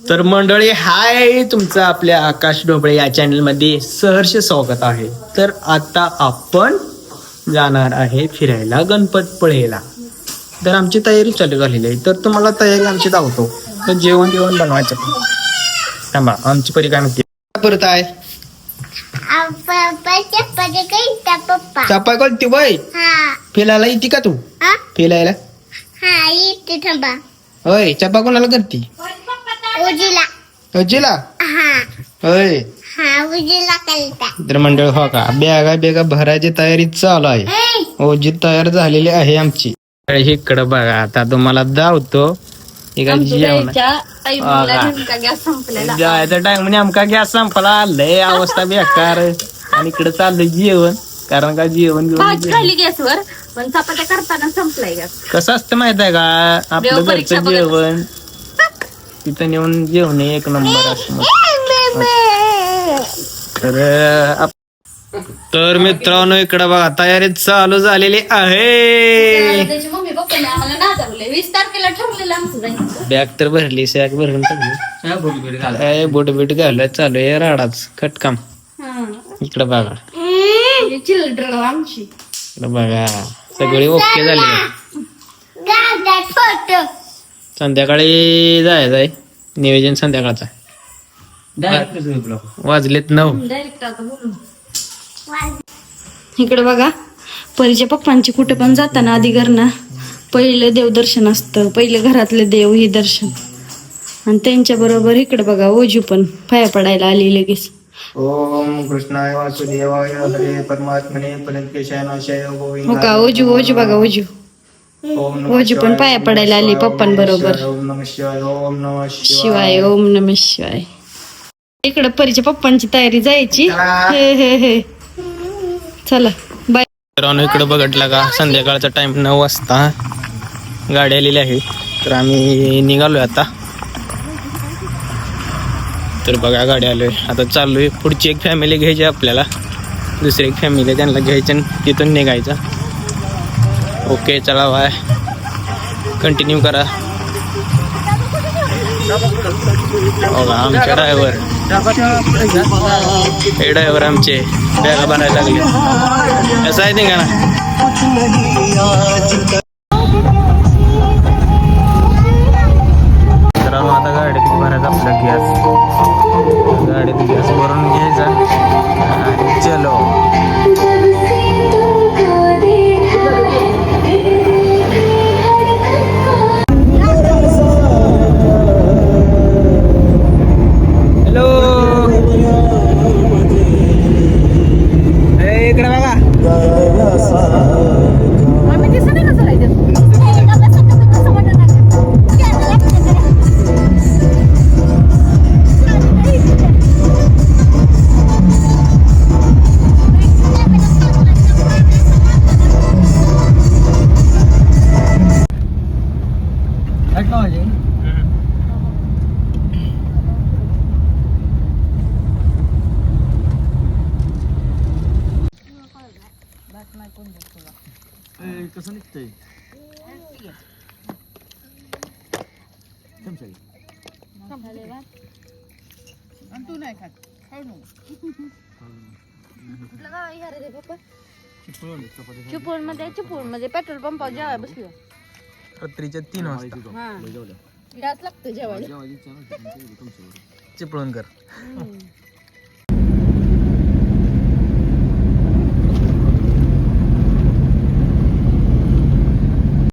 तर मंडळी हाय तुमचं आपल्या आकाश ढोबळे या चॅनलमध्ये सहर्ष स्वागत आहे. तर आता आपण जाणार आहे फिरायला गणपतपुळेला तर आमची तयारी चालू झालेली आहे. तर तुम्हाला तयारी आमची दावतो तर जेवण जेवण बनवायचं. पण. थांबा आमची परी काय म्हणते? करत आहे. पप्पा चपा कोणती हा फिरायला येते का तू? हा. फिरायला हा होय चपा कोणाला करते उजीला हा. होय. हा तर मंडळ हो का? बेगा बेगा भरायची तयारी चालू आहे. ओजी तयार झालेली आहे आमची. इकडं बघा आता तुम्हाला धावतो जेवण. जायचा टाइम नेमका गॅस संपला. लय अवस्था बेकार आणि इकडे चाललंय जेवण. कारण का जेवण गॅसवर पण चपात्या करताना संपलाय गॅस. कसं असतं माहीत आहे का? आपलं घरचं. जेवण. तिथं नेऊन जेवण एक नंबर असतं तर तर मित्रांनो इकडे बघा तयारी चालू झालेली आहे. त्याची मम्मी पप्पाने आम्हाला वीस तारखेला ठरलेलं आमचं जायचं बॅग तर भरली सॅक भरून टाकली. बीट घालत चालू आहे राडाच. खटकाम इकडे बघा. चिल्ड्रन आमची इकडे बघा. सगळी ओके झाली फोटो संध्याकाळी जायचं आहे नियोजन संध्याकाळचं. आहे. वाजलेत नऊ. डायरेक्ट आता बोलू इकडे बघा परीच्या पप्पांची कुठे पण जाताना आधी घरना पहिलं देवदर्शन असतं. पहिलं घरातले देव हे दर्शन. आणि त्यांच्या बरोबर इकडे बघा ओजू पण पाया पडायला आली लगेच. ओम कृष्णाय वासुदेवाय हरे परमात्मने परंकेशानाशाय हो का ओजू ओजू बघा ओजू. ओजू पण पाया पडायला आली पप्पांबरोबर ओम नम शिवाय ओम नम शिवाय ओम नम शिवाय. इकडे परीच्या पप्पांची तयारी जायची. हे हे हे. चला. बाय. मित्रांनो इकडे बघितला का? संध्याकाळचा टाइम नऊ वाजता. गाडी आलेली आहे. तर आम्ही निघालोय आता. तर बघा गाडी आलोय. आता चाललोय. पुढची एक फॅमिली घ्यायची आपल्याला. दुसरी एक फॅमिली त्यांना घ्यायचं आणि तिथून निघायचं. ओके चला बाय. कंटिन्यू करा. बघा आमचे ड्रायव्हर हे ड्रायव्हर आमचे. बॅगा भरायला लागले. कसं आहे ते का ना कसं निघतंय चिपळूणमध्ये चिपळूणमध्ये पेट्रोल पंपावर जेवाय बसलो रात्रीच्या तीन वाजता. हा. घरात लागतं जेवायला. चिपळूणकर.